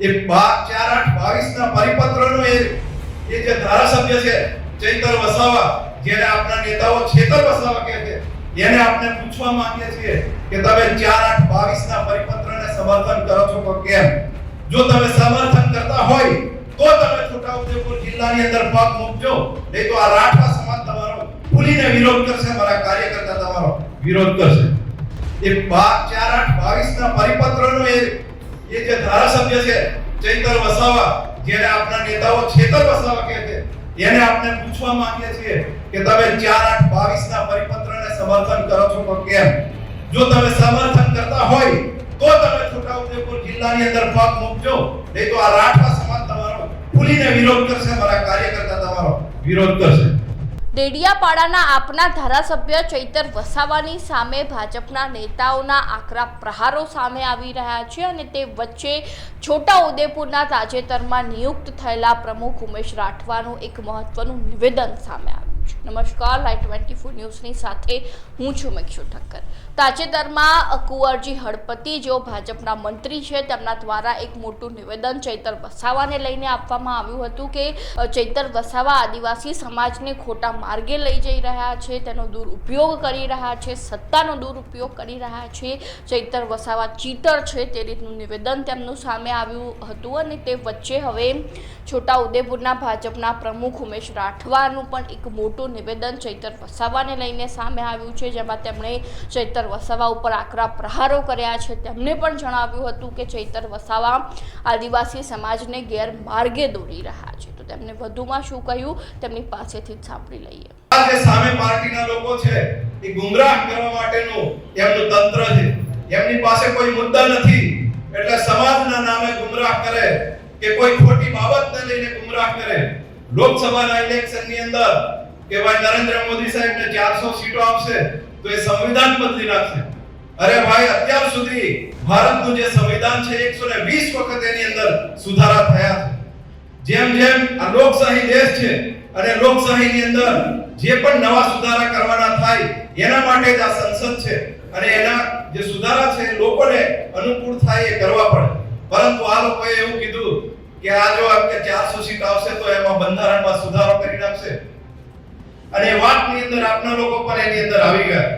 એ બા- ચાર, આઠ બાવીસ ના પરિપત્રનો એ એ જે ધારાસભ્ય છે, ચૈતર વસાવા, જેને આપણા નેતાઓ છેતર વસાવા કહે છે, એને આપણે પૂછવા માંગીએ છીએ કે તમે ચાર, આઠ બાવીસ ના પરિપત્રને સમર્થન કરો છો કે કેમ? જો તમે સમર્થન કરતા હોય, તો તમે છોટાઉદેપુર જિલ્લાની અંદર પગ મૂકજો. નહીં તો આ રાઠવા સમાજ તમારો ખુલીને વિરોધ કરશે, મારા કાર્યકર્તા તમારો વિરોધ કરશે. એ બા- ચાર, આઠ બાવીસ ના પરિપત્રનો એ એ જે ધારાસભ્ય છે, ચૈતર વસાવા, જેને આપણા નેતાઓ છેતર વસાવા કહે છે, એને આપણે પૂછવા માંગીએ છીએ કે તમે ચાર આઠ બાવીસ ના પરિપત્રને સમર્થન કરો છો કે કેમ? જો તમે સમર્થન કરતા હોય, તો તમે છોટાઉદેપુર જિલ્લાની અંદર પગ મૂકજો. નહીં તો આ રાઠવા સમાજ તમારો ખુલીને વિરોધ કરશે, મારા કાર્યકર્તા તમારો વિરોધ કરશે. ડેડિયાપાડાના આપના ધારાસભ્ય ચૈતર વસાવાની સામે ભાજપના નેતાઓના આકરા પ્રહારો સામે આવી રહ્યા છે અને તે વચ્ચે છોટા ઉદેપુરના તાજેતરમાં નિયુક્ત થયેલા પ્રમુખ ઉમેશ રાઠવાનું એક મહત્વનું નિવેદન સામે આવ્યું છે. નમસ્કાર, લાઈવ ટ્વેન્ટી ફોર ન્યૂઝની સાથે હું છું મેક્ષુ ઠક્કર. તાજેતરમાં કુંવરજી હળપતિ, જેઓ ભાજપના મંત્રી છે, તેમના દ્વારા એક મોટું નિવેદન ચૈતર વસાવાને લઈને આપવામાં આવ્યું હતું કે ચૈતર વસાવા આદિવાસી સમાજને ખોટા માર્ગે લઈ જઈ રહ્યા છે, તેનો દુરુપયોગ કરી રહ્યા છે, સત્તાનો દુરુપયોગ કરી રહ્યા છે, ચૈતર વસાવા ચીટર છે તે રીતનું નિવેદન તેમનું સામે આવ્યું હતું અને તે વચ્ચે હવે છોટા ઉદેપુરના ભાજપના પ્રમુખ ઉમેશ રાઠવાનું પણ એક મોટું નિવેદન ચૈતર વસાવાને લઈને સામે આવ્યું છે, જેમાં તેમણે ચૈતર વસાવા ઉપર આકરા પ્રહારો કર્યા છે. તેમણે પણ જણાવ્યું હતું કે ચૈતર વસાવા આદિવાસી સમાજને ગેરમાર્ગે દોરી રહ્યા છે. તો તેમણે વધુમાં શું કહ્યું? તેમની પાસેથી જ સાંભળી લઈએ. સામે પાર્ટીના લોકો છે, એ ગુમરાહ કરવા માટેનું એમનું તંત્ર છે. એમની પાસે કોઈ મુદ્દા નથી. એટલે સમાજના નામે ગુમરાહ કરે કે કોઈ ખોટી બાબતને લઈને ગુમરાહ કરે. લોકસભાના ઇલેક્શનની અંદર કે ભાઈ નરેન્દ્ર મોદી સાહેબને 400 સીટો આપશે તો એ સંવિધાન બદલી નાખશે. અરે ભાઈ, અત્યાર સુધી ભારતનું જે સંવિધાન છે 120 વખત એની અંદર સુધારા થયા છે. જેમ જેમ આ લોકશાહી દેશ છે અને લોકશાહીની અંદર જે પણ નવા સુધારા કરવાના થાય, એના માટે જ આ સંસદ છે અને એના જે સુધારા છે લોકોને અનુકૂળ થાય એ કરવા પડે. પરંતુ આ લોકોએ એવું કીધું કે આ જો કે 400 સીટ આવશે તો એમાં બંધારણમાં સુધારો કરી નાખશે. અને વાત વાતની અંદર આપના લોકો પણ એની અંદર આવી ગયા.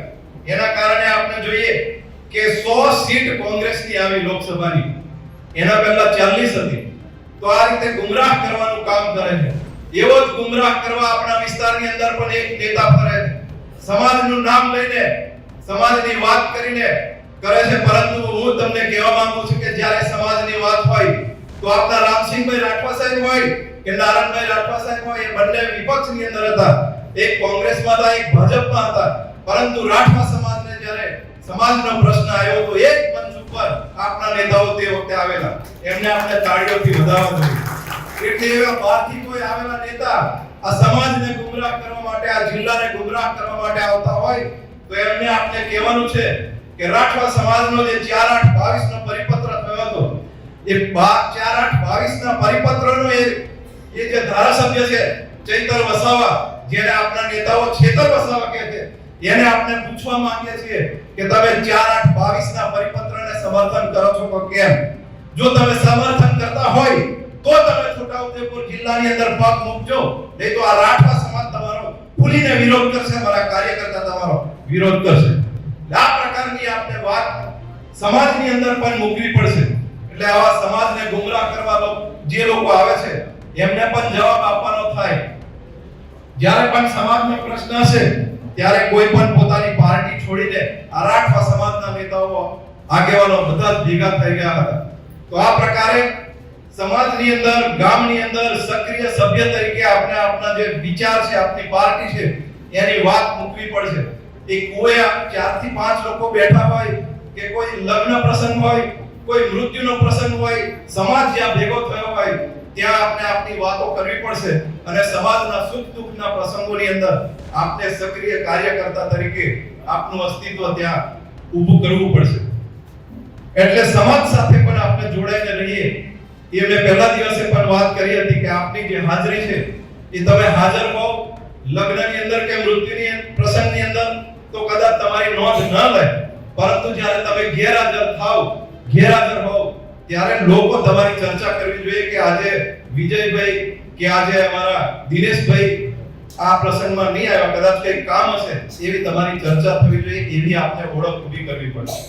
એના કારણે આપણે જોઈએ કે 100 સીટ કોંગ્રેસની આવી લોકસભાની. એના પહેલા 40 હતી. તો આ રીતે ગુમરાહ કરવાનું કામ કરે છે. એવો જ ગુમરાહ કરવા આપણા વિસ્તારની અંદર પણ એક નેતા ફરે છે. સમાજનું નામ લઈને, સમાજની વાત કરીને કરે છે. પરંતુ હું તમને કહેવા માંગુ છું કે જ્યારે સમાજની વાત હોય, તો આપણા રામસિંહભાઈ રાઠવા સાહેબ હોય કે નારાયણભાઈ રાઠવા સાહેબ હોય, એ બંને વિપક્ષની અંદર હતા. એક કોંગ્રેસમાં હતા એક ભાજપમાં હતા. પરંતુ રાઠવા સમાજને જ્યારે સમાજનો પ્રશ્ન આવ્યો તો એક મંચ ઉપર આપણા નેતાઓ તે વખતે આવેલા. એમને આપણે તાળીઓથી વધાવવા જોઈએ એટલે એવા બહારથી કોઈ આવેલા નેતા આ સમાજને ગુમરાહ કરવા માટે, આ જિલ્લાને ગુમરાહ કરવા માટે આવતા હોય, તો એમને આપણે કહેવાનું છે કે રાઠવા સમાજનો જે 4822 નો પરિપત્ર થયો હતો, એ બા- 4822 ના પરિપત્રનો એ એ જે ધારાસભ્ય છે, ચૈતર વસાવા જેને આપણા નેતાઓ છેતર વસાવા કહે છે એને આપણે પૂછવા માંગીએ છીએ કે તમે 4822 ના પરિપત્રને સમર્થન કરો છો કે કેમ? જો તમે સમર્થન કરતા હોય, તો તમે છોટાઉદેપુર જિલ્લાની અંદર પગ મૂકજો. નહીં તો આ રાઠવા સમાજ તમારો ખુલીને વિરોધ કરશે, મારા કાર્યકર્તા તમારો વિરોધ કરશે. આ પ્રકારની આપણે વાત સમાજની અંદર પણ મૂકવી પડશે. એટલે આવા સમાજને ગુમરાહ કરવા જે લોકો આવે છે, એમને પણ જવાબ આપવાનો થાય. જ્યારે પણ સમાજનો પ્રશ્ન હશે ત્યારે કોઈ પણ પોતાની પાર્ટી છોડીને આ રાઠવા સમાજના નેતાઓ આગેવાનો બધા ભેગા થઈ ગયા હતા. તો આ પ્રકારે સમાજની અંદર, ગામની અંદર સક્રિય સભ્ય તરીકે આપણે આપણા જે વિચાર છે, આપની પાર્ટી છે, એની વાત મૂકવી પડશે. એ કોઈ ચારથી પાંચ લોકો બેઠા હોય કે કોઈ લગ્ન પ્રસંગ હોય કોઈ મૃત્યુનો પ્રસંગ હોય, સમાજ જ્યાં ભેગો થયો હોય, ત્યાં આપણે આપણી વાતો કરવી પડશે. અને સમાજના સુખ દુઃખના પ્રસંગોની અંદર આપણે સક્રિય કાર્યકર્તા તરીકે આપનું અસ્તિત્વ ત્યાં ઊભું કરવું પડશે. એટલે સમાજ સાથે પણ આપણે જોડાઈને રહીએ. એ મેં પહેલા દિવસે પણ વાત કરી હતી કે આપની જે હાજરી છે, એ તમે હાજર હો લગ્નની અંદર કે મૃત્યુની પ્રસંગની અંદર, તો કદાચ તમારી નોંધ ન લે. પરંતુ જ્યારે તમે ગેરહાજર થાવ ગેરહાજર હોવ, ત્યારે લોકો તમારી ચર્ચા કરવી જોઈએ કે આજે વિજયભાઈ કે આજે અમારા દિનેશભાઈ આ પ્રસંગમાં નહીં આવ્યા, કદાચ કંઈ કામ હશે, એવી તમારી ચર્ચા થવી જોઈએ, એવી આપને ઓળખ ઊભી કરવી પડશે.